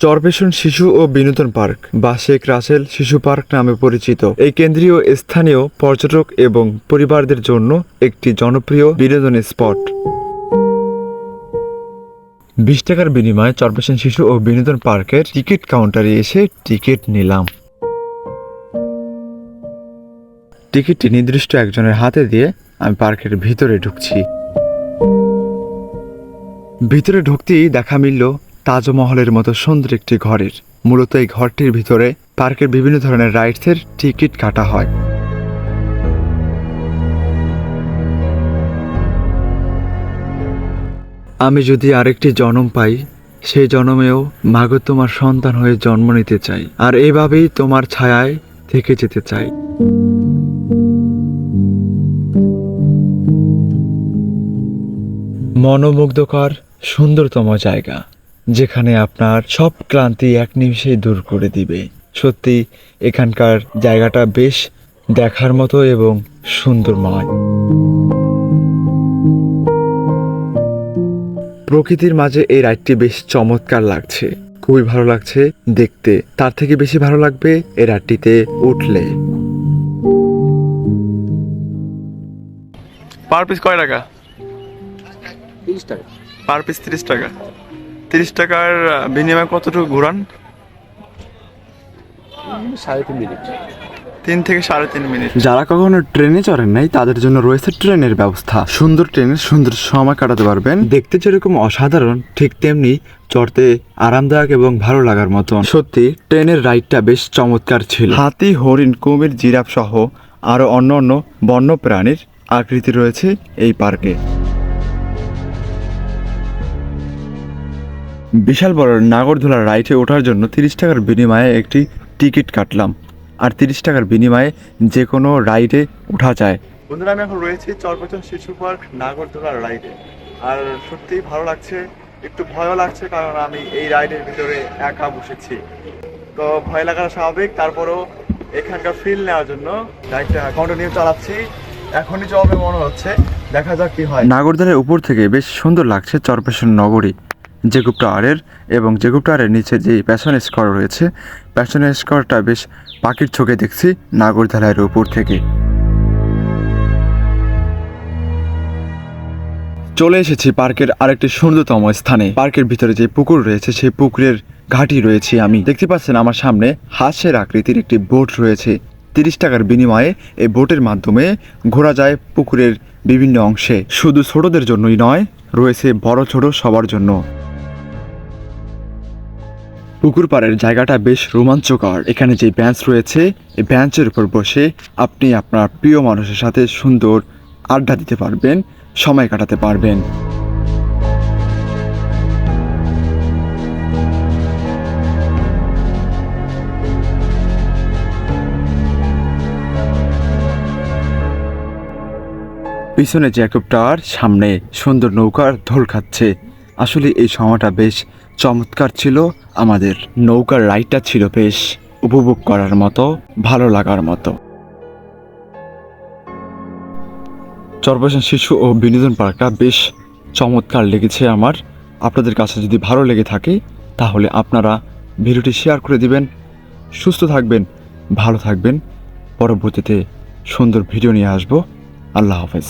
চরপেশন শিশু ও বিনোদন পার্ক, বা শেখ রাসেল শিশু পার্ক নামে পরিচিত। এই কেন্দ্রীয় স্থানীয় পর্যটক এবং পরিবারদের জন্য একটি জনপ্রিয় বিনোদন স্পট। বিশ টাকার বিনিময়ে চরপেশন শিশু ও বিনোদন পার্কের টিকিট কাউন্টারে এসে টিকিট নিলাম। টিকিটটি নির্দিষ্ট একজনের হাতে দিয়ে আমি পার্কের ভিতরে ঢুকছি। ভিতরে ঢুকতেই দেখা মিলল তাজমহলের মতো সুন্দর একটি ঘরের। মূলত এই ঘরটির ভিতরে পার্কের বিভিন্ন ধরনের রাইডসের টিকিট কাটা হয়। আমি যদি আরেকটি জন্ম পাই সেই জন্মেও মাগো তোমার সন্তান হয়ে জন্ম নিতে চাই, আর এভাবেই তোমার ছায়ায় থেকে যেতে চাই। মনোমুগ্ধকর, সুন্দরতম জায়গা। যেখানে আপনার সব ক্লান্তি এক নিমিষেই দূর করে দিবে। সত্যি এখানকার জায়গাটা বেশ দেখার মতো এবং সুন্দরময়। প্রকৃতির মাঝে এই রাইডটি বেশ চমৎকার লাগছে। খুবই ভালো লাগছে দেখতে। তার থেকে বেশি ভালো লাগবে এই রাইডটিতে উঠলে। পার পিস কয় টাকা? তিরিশ টাকা। পার পিস তিরিশ টাকা। তিরিশ টাকার বিনিময়ে কতটুকু ঘুরান? সাড়ে তিন মিনিট। তিন থেকে সাড়ে তিন মিনিট। যারা কখনো ট্রেনে চড়েন নাই তাদের জন্য রয়েছে ট্রেনের ব্যবস্থা। সুন্দর ট্রেনের সুন্দর সময় কাটাতে পারবেন। দেখতে যেরকম অসাধারণ ঠিক তেমনি চড়তে আরামদায়ক এবং ভালো লাগার মতন। সত্যি ট্রেনের রাইডটা বেশ চমৎকার ছিল। হাতি হরিণ কুমির জিরাফ সহ আরও অন্য অন্য বন্য প্রাণীর আকৃতি রয়েছে এই পার্কে। বিশাল বড় নাগরদোলা রাইডে ওঠার জন্য তিরিশ টাকার বিনিময়ে একটি টিকিট কাটলাম। আর তিরিশ টাকার বিনিময়ে যে কোনো রাইডে ওঠা যায়। বন্ধুরা আমি এখন রয়েছি চরপচন শিশু পার্ক নাগরদোলা রাইডে আর সত্যিই ভালো লাগছে একটু ভয়ও লাগছে কারণ আমি এই রাইডের ভিতরে একা বসেছি। তো ভয় লাগাটা স্বাভাবিক তারপরেও এখানকার ফিল নেওয়ার জন্য রাইডটা কন্টিনিউ চালাচ্ছি। এখনই চলবে মনে হচ্ছে দেখা যাক কি হয়। নাগরদোলার উপর থেকে বেশ সুন্দর লাগছে চরপেশন নগরী। জেকুব টাওয়ারের এবং যে জেকুব টাওয়ারের নিচে যে প্যাশন স্কোয়ার রয়েছে, প্যাশন স্কোয়ারটা বেশ পাখির চোখে দেখছি নাগরদোলার উপর থেকে। চলে এসেছি পার্কের আরেকটি সুন্দরতম স্থানে। পার্কের ভিতরে যে পুকুর রয়েছে, সেই পুকুরের ঘাটি রয়েছে আমি। দেখতে পাচ্ছেন আমার সামনে হাঁসের আকৃতির একটি বোট রয়েছে। তিরিশ টাকার বিনিময়ে এই বোটের মাধ্যমে ঘোরা যায় পুকুরের বিভিন্ন অংশে। শুধু ছোটদের জন্যই নয়, রয়েছে বড় ছোট সবার জন্য। পুকুর পাড়ের জায়গাটা বেশ রোমাঞ্চকর। এখানে যে বেঞ্চ রয়েছে, এই বেঞ্চের উপর বসে আপনি আপনার প্রিয় মানুষের সাথে সুন্দর আড্ডা দিতে পারবেন, সময় কাটাতে পারবেন। পিছনে জ্যাকব টাওয়ার সামনে সুন্দর নৌকার ঢোল খাচ্ছে। আসলে এই সময়টা বেশ চমৎকার ছিল, আমাদের নৌকার রাইডটা ছিল বেশ উপভোগ করার মতো, ভালো লাগার মতো। চরপেশন শিশু ও বিনোদন পার্কটা বেশ চমৎকার লেগেছে আমার। আপনাদের কাছে যদি ভালো লেগে থাকে, তাহলে আপনারা ভিডিওটি শেয়ার করে দিবেন। সুস্থ থাকবেন, ভালো থাকবেন। পরবর্তীতে সুন্দর ভিডিও নিয়ে আসব। আল্লাহ হাফেজ